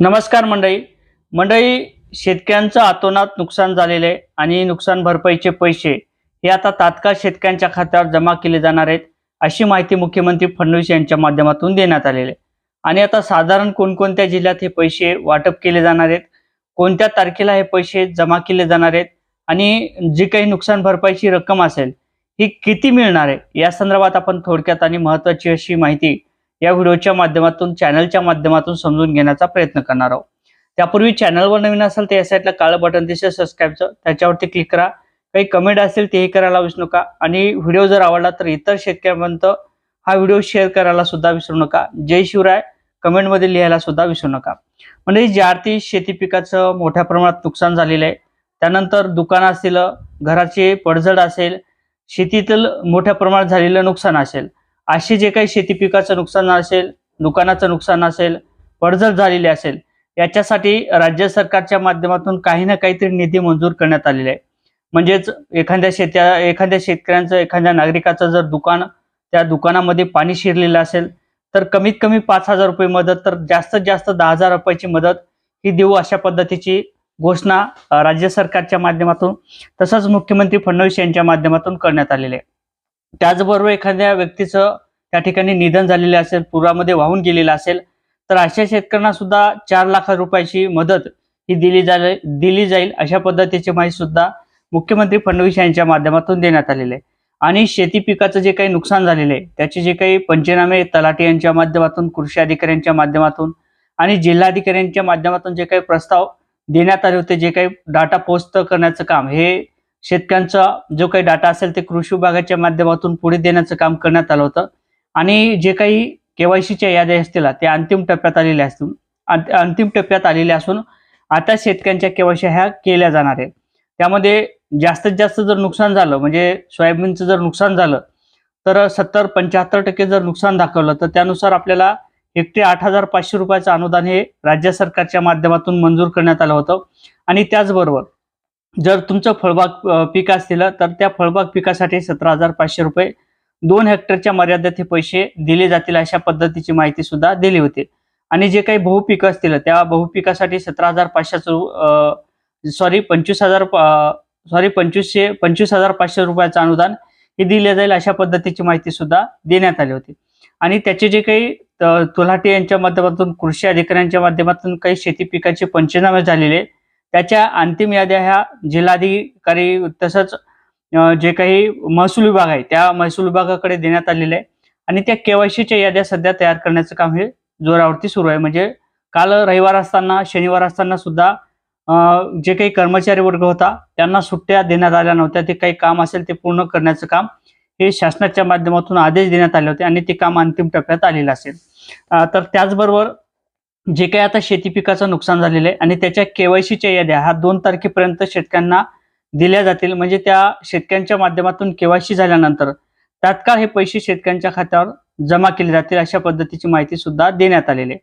नमस्कार मंडळी. मंडळी शेतकऱ्यांचं आतोनात नुकसान झालेलं आहे आणि नुकसान भरपाईचे पैसे हे आता तात्काळ शेतकऱ्यांच्या खात्यावर जमा केले जाणार आहेत अशी माहिती मुख्यमंत्री फडणवीस यांच्या माध्यमातून देण्यात आलेली आहे. आणि आता साधारण कोणकोणत्या जिल्ह्यात हे पैसे वाटप केले जाणार आहेत कोणत्या तारखेला हे पैसे जमा केले जाणार आहेत आणि जी काही नुकसान भरपाईची रक्कम असेल ही किती मिळणार आहे या संदर्भात आपण थोडक्यात आणि महत्वाची अशी माहिती या व्हिडिओच्या माध्यमातून चॅनलच्या माध्यमातून समजून घेण्याचा प्रयत्न करणार आहोत. त्यापूर्वी चॅनलवर नवीन असेल तर या साईडला काळं बटन दिसेल सबस्क्राईबचं त्याच्यावरती क्लिक करा. काही कमेंट असेल तेही करायला विसरू नका. आणि व्हिडिओ जर आवडला तर इतर शेतकऱ्यांपर्यंत हा व्हिडिओ शेअर करायला सुद्धा विसरू नका. जय शिवराय. कमेंटमध्ये लिहायला सुद्धा विसरू नका. म्हणजे ज्या आरती शेती पिकाचं मोठ्या प्रमाणात नुकसान झालेलं आहे त्यानंतर दुकान असतील घराचे पडझड असेल शेतीतील मोठ्या प्रमाणात झालेलं नुकसान असेल असे जे काही शेती पिकाचं नुकसान असेल दुकानाचं नुकसान असेल पडझड झालेली असेल याच्यासाठी राज्य सरकारच्या माध्यमातून काही ना काहीतरी निधी मंजूर करण्यात आलेला आहे. म्हणजेच एखाद्या शेत्या एखाद्या शेतकऱ्यांचं एखाद्या नागरिकाचं जर दुकान त्या दुकानामध्ये पाणी शिरलेलं असेल तर कमीत कमी पाच हजार रुपये मदत तर जास्तीत जास्त दहा हजार रुपयाची मदत ही देऊ अशा पद्धतीची घोषणा राज्य सरकारच्या माध्यमातून तसंच मुख्यमंत्री फडणवीस यांच्या माध्यमातून करण्यात आलेले आहे. त्याचबरोबर एखाद्या व्यक्तीचं त्या ठिकाणी निधन झालेले असेल पुरामध्ये वाहून गेलेलं असेल तर अशा शेतकऱ्यांना सुद्धा चार लाख रुपयाची मदत ही दिली जा दिली जाईल अशा पद्धतीची माहिती सुद्धा मुख्यमंत्री फडणवीस यांच्या माध्यमातून देण्यात आलेले आहे. आणि शेती पिकाचं जे काही नुकसान झालेलं आहे त्याचे जे काही पंचनामे तलाठी यांच्या माध्यमातून कृषी अधिकाऱ्यांच्या माध्यमातून आणि जिल्हाधिकाऱ्यांच्या माध्यमातून जे काही प्रस्ताव देण्यात आले होते जे काही डाटा पोस्ट करण्याचं काम हे शेतकऱ्यांचा जो काही डाटा असेल ते कृषी विभागाच्या माध्यमातून पुढे देण्याचं काम करण्यात आलं होतं. आणि जे काही केवायसीच्या याद्या असतील ते अंतिम टप्प्यात आलेल्या असतील अंतिम टप्प्यात आलेल्या असून आता शेतकऱ्यांच्या केवायसी ह्या केल्या जाणार आहेत. त्यामध्ये जास्तीत जास्त जर नुकसान झालं म्हणजे सोयाबीनचं जर नुकसान झालं तर सत्तर पंच्याहत्तर टक्के जर नुकसान दाखवलं तर त्यानुसार आपल्याला हेक्टरी आठ हजार पाचशे रुपयाचं अनुदान हे राज्य सरकारच्या माध्यमातून मंजूर करण्यात आलं होतं. आणि त्याचबरोबर जर तुमचं फळबाग पीक असतील तर त्या फळबाग पिकासाठी सतरा हजार पाचशे रुपये दोन हेक्टरच्या मर्यादेत हे पैसे दिले जातील अशा पद्धतीची माहिती सुद्धा दिली होती. आणि जे काही बहुपिक असतील त्या बहुपिकासाठी सतरा हजार पाचशेचं सॉरी पंचवीस हजार सॉरी पंचवीसशे पंचवीस हजार पाचशे रुपयाचं अनुदान हे दिले जाईल अशा पद्धतीची माहिती सुद्धा देण्यात आली होती. आणि त्याचे जे काही तुलाटे यांच्या माध्यमातून कृषी अधिकाऱ्यांच्या माध्यमातून काही शेती पिकाचे पंचनामे झालेले त्याच्या अंतिम याद्या ह्या जिल्हाधिकारी तसंच जे काही महसूल विभाग आहे त्या महसूल विभागाकडे देण्यात आलेले आहे. आणि त्या केवायसीच्या याद्या सध्या तयार करण्याचं काम हे जोरावरती सुरू आहे. म्हणजे काल रविवार असताना शनिवार असताना सुद्धा जे काही कर्मचारी वर्ग होता त्यांना सुट्ट्या देण्यात आल्या नव्हत्या. ते काही काम असेल ते पूर्ण करण्याचं काम हे शासनाच्या माध्यमातून आदेश देण्यात आले होते आणि ते काम अंतिम टप्प्यात आलेलं असेल. तर त्याचबरोबर जे काही आता शेती पिकाचं नुकसान झालेलं आहे आणि त्याच्या केवायसीच्या याद्या हा दोन तारखेपर्यंत शेतकऱ्यांना दिल्या जातील. म्हणजे त्या शेतकऱ्यांच्या माध्यमातून केवायसी झाल्यानंतर तात्काळ हे पैसे शेतकऱ्यांच्या खात्यावर जमा केले जातील अशा पद्धतीची माहिती सुद्धा देण्यात आलेली आहे.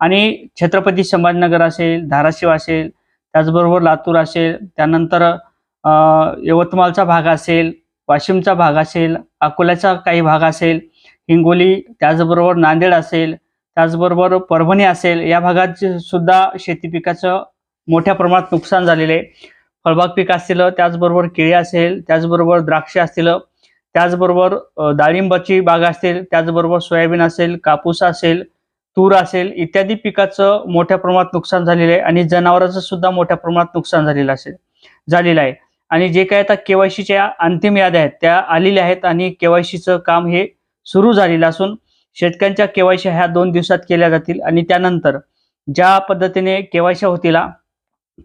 आणि छत्रपती संभाजीनगर असेल धाराशिव असेल त्याचबरोबर लातूर असेल त्यानंतर यवतमाळचा भाग असेल वाशिमचा भाग असेल अकोल्याचा काही भाग असेल हिंगोली त्याचबरोबर नांदेड असेल त्याचबरोबर परभणी असेल या भागात सुद्धा शेती पिकाचं मोठ्या प्रमाणात नुकसान झालेलं आहे. फळबाग पीक असतील त्याचबरोबर केळी असेल त्याचबरोबर द्राक्ष असतील त्याचबरोबर डाळिंबाची बाग असतील त्याचबरोबर सोयाबीन असेल कापूस असेल तूर असेल इत्यादी पिकाचं मोठ्या प्रमाणात नुकसान झालेलं आहे आणि जनावरांचं सुद्धा मोठ्या प्रमाणात नुकसान झालेलं असेल झालेलं आहे. आणि जे काय आता केवायसीच्या अंतिम याद्या आहेत त्या आलेल्या आहेत आणि केवायसीचं काम हे सुरू झालेलं असून शेतकऱ्यांच्या केवायसी ह्या दोन दिवसात केल्या जातील आणि त्यानंतर ज्या पद्धतीने केवायसी होतील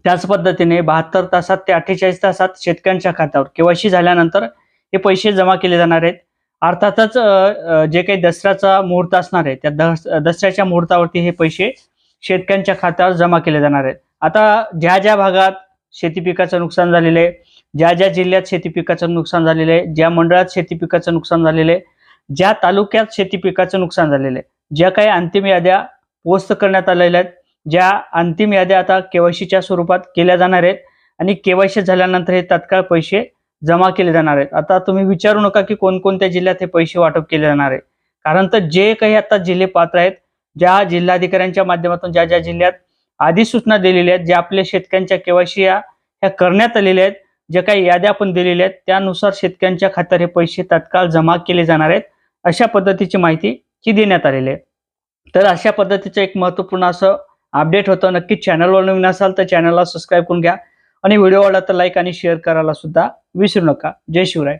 त्याच पद्धतीने बहात्तर तासात ते अठ्ठेचाळीस तासात शेतकऱ्यांच्या खात्यावर केवायसी झाल्यानंतर हे पैसे जमा केले जाणार आहेत. अर्थातच जे काही दसऱ्याचा मुहूर्त असणार आहे त्या दस दसऱ्याच्या मुहूर्तावरती हे पैसे शेतकऱ्यांच्या खात्यावर जमा केले जाणार आहेत. आता ज्या ज्या भागात शेती पिकाचं नुकसान झालेलं आहे ज्या ज्या जिल्ह्यात शेती पिकाचं नुकसान झालेलं आहे ज्या मंडळात शेती पिकाचं नुकसान झालेलं आहे ज्या तालुक्यात शेती पिकाचं नुकसान झालेलं आहे ज्या काही अंतिम याद्या पोस्ट करण्यात आलेल्या आहेत ज्या अंतिम याद्या आता केवायसीच्या स्वरूपात केल्या जाणार आहेत आणि केवायसी झाल्यानंतर हे तत्काळ पैसे जमा केले जाणार आहेत. आता तुम्ही विचारू नका की कोणकोणत्या जिल्ह्यात हे पैसे वाटप केले जाणार आहे. कारण तर जे काही आता जिल्हे पात्र आहेत ज्या जिल्हाधिकाऱ्यांच्या माध्यमातून ज्या ज्या जिल्ह्यात अधिसूचना दिलेल्या आहेत ज्या आपल्या शेतकऱ्यांच्या केवायसी या ह्या करण्यात आलेल्या आहेत ज्या काही याद्या आपण दिलेल्या आहेत त्यानुसार शेतकऱ्यांच्या खात्यावर हे पैसे तत्काळ जमा केले जाणार आहेत. अशा पद्धतीची माहिती ही देण्यात आलेली आहे. तर अशा पद्धतीचं एक महत्त्वपूर्ण असं अपडेट होतं. नक्कीच चॅनलवर नवीन असाल तर चॅनलला सबस्क्राईब करून घ्या. आणि व्हिडिओ आवडला तर लाईक आणि शेअर करायला सुद्धा विसरू नका. जय शिवराय.